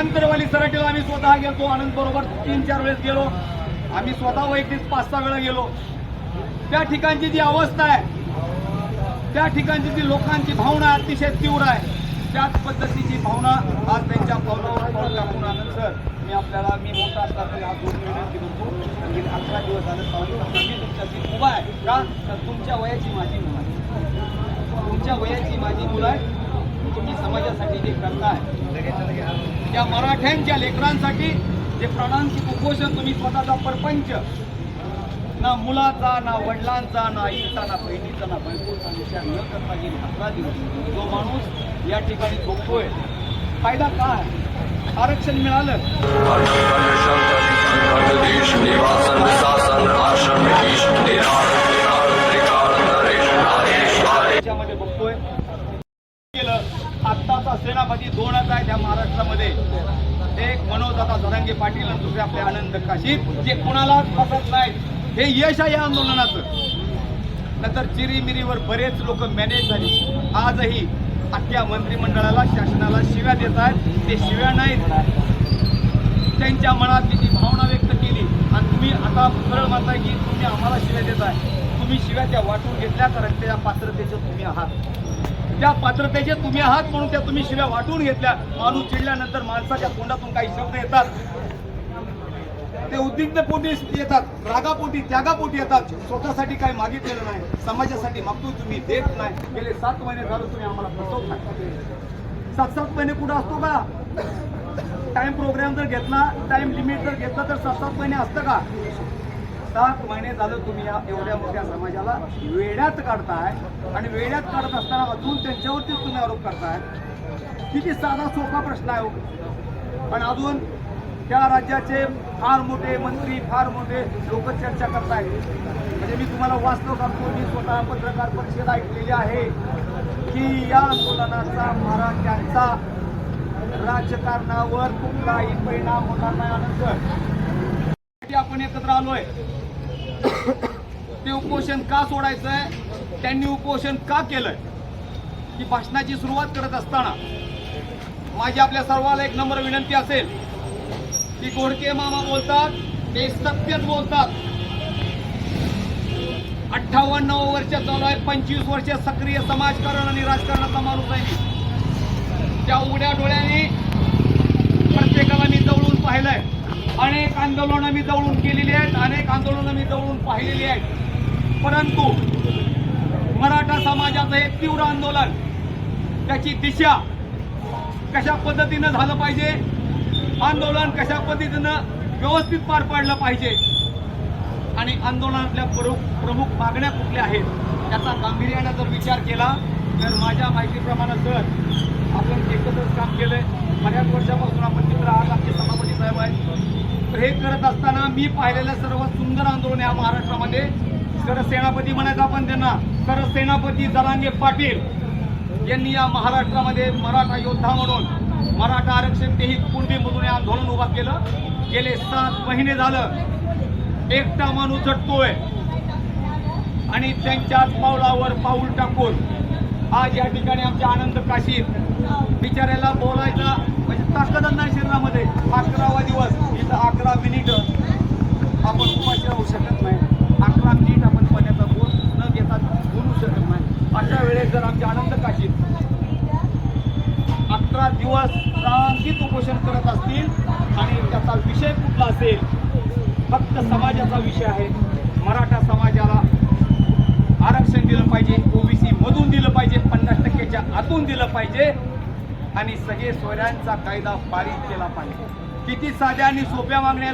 स्वतः गेलो आनंद बरोबर तीन चार वेळेस गेलो. आम्ही स्वतः वैयक्तिक पाच सहा वेळा गेलो. त्या ठिकाणची जी अवस्था आहे त्या ठिकाणची जी लोकांची भावना अतिशय तीव्र आहे त्याच पद्धतीची भावना आज त्यांच्या पावलावर पाऊल टाकून आनंद सर मी आपल्याला मी मोठा असला तरी आज दोन विनंती करतो. कारण अकरा दिवस झाले सावली मी तुमच्याशी उभा आहे. का? तर तुमच्या वयाची माझी मुलं आहे तुमच्या वयाची माझी मुलं आहे तुम्ही समाजासाठी जे करताय त्या मराठ्यांच्या लेकरांसाठी जे प्राणांची कुपोषण तुम्ही स्वतःचा परपंच ना मुलाचा ना वडिलांचा ना आईचा ना बहिणीचा ना बायकोचा विचार न करता गेली अकरा दिवस जो माणूस या ठिकाणी झोपतोय फायदा काय? आरक्षण मिळालं? सेनापती आहे त्या महाराष्ट्रामध्ये. एक मनोज आता पाटील आणि दुसरे आपले आनंद काशीप जे कोणालाच फसत नाहीत. हे यश आहे या आंदोलनाचं. नंतर चिरीमिरीवर बरेच लोक मॅनेज झाली. आजही अख्ख्या मंत्रिमंडळाला शासनाला शिव्या देत आहेत. ते शिव्या नाहीत. त्यांच्या मनात ती भावना व्यक्त केली. आणि तुम्ही आता सरळ म्हणताय की तुम्ही आम्हाला शिव्या देत आहे तुम्ही शिव्या त्या वाटून घेतल्या कारण त्या पात्रतेचे तुम्ही आहात. त्या पात्रतेचे तुम्ही आहात म्हणून त्या तुम्ही शिव्या वाटून घेतल्या. माणूस चिडल्यानंतर माणसाच्या तोंडातून काही शब्द येतात. ते उद्विग्न पोटी येतात रागापोटी त्यागापोटी येतात. स्वतःसाठी काही मागितलेलं नाही. समाजासाठी मागतो तुम्ही देत नाही. गेले सात महिने झालं तुम्ही आम्हाला फसवत सात सात महिने कुठं असतो का? टाइम प्रोग्राम जर घेतला टाइम लिमिट जर घेतला तर सात सात महिने असतं का? सात महिने झालं तुम्ही या एवढ्या मोठ्या समाजाला वेड्यात काढताय आणि वेड्यात काढत असताना अजून त्यांच्यावरतीच तुम्ही आरोप करताय. किती साधा सोपा प्रश्न आहे हो. पण अजून त्या राज्याचे फार मोठे मंत्री फार मोठे लोक चर्चा करतायत म्हणजे मी तुम्हाला वास्तव सांगतो मी स्वतः पत्रकार परिषद ऐकलेली आहे की या आंदोलनाचा मराठ्यांचा राजकारणावर कुठलाही परिणाम होणार नाही आनंद आपण एकत्र आलोय. ते उपोषण का सोडायचंय? त्यांनी उपोषण का केलंय? की भाषणाची सुरुवात करत असताना माझी आपल्या सर्वाला एक नंबर विनंती असेल की गोडके मामा बोलतात ते सत्यच बोलतात. अठ्ठावन्न वर्ष चालू आहे पंचवीस वर्ष सक्रिय समाजकारण आणि राजकारणाचा माणूस आहे त्या उघड्या डोळ्यांनी प्रत्येकाला मी जवळून पाहिलंय. अनेक आंदोलनं मी जवळून केलेली आहेत अनेक आंदोलनं मी जवळून पाहिलेली आहेत. परंतु मराठा समाजाचं हे तीव्र आंदोलन त्याची दिशा कशा पद्धतीनं झालं पाहिजे? आंदोलन कशा पद्धतीनं व्यवस्थित पार पाडलं पाहिजे? आणि आंदोलनातल्या प्रमुख प्रमुख मागण्या कुठल्या आहेत? याचा गांभीर्याने जर विचार केला तर माझ्या माहितीप्रमाणे सर आपण एकत्रच काम केलं बऱ्याच वर्षापासून आपण मित्र आज आमचे समाज हे करत असताना मी पाहिलेलं सर्वात सुंदर आंदोलन या महाराष्ट्रामध्ये. सरसेनापती म्हणायचं आपण त्यांना. सरसेनापती जरांगे पाटील यांनी या महाराष्ट्रामध्ये मराठा योद्धा म्हणून मराठा आरक्षण तेही कुणबीमधून हे आंदोलन उभा केलं. गेले सात महिने झालं. एकटा माणूस झटतोय. आणि त्यांच्याच पावलावर पाऊल टाकून आज या ठिकाणी आमच्या आनंद काशीत बिचाऱ्याला बोलायचा म्हणजे ताकदच नाही शरीरामध्ये अकरावा दिवस इथं अकरा मिनिट आपण उपाशी राहू शकत नाही अकरा मिनिट आपण पाण्याचा बोल न घेता बोलू शकत नाही अशा वेळेस जर आमचे आनंद काशीद अकरा रांगीत उपोषण करत असतील आणि त्याचा विषय कुठला असेल फक्त समाजाचा विषय आहे. मराठा समाजाला आरक्षण दिलं पाहिजे ओबीसी मधून दिलं पाहिजे पन्नास टक्क्याच्या आतून दिलं पाहिजे आणि सगळे सोयऱ्यांचा कायदा पारित केला पाहिजे. किती साध्या आणि सोप्या मागण्या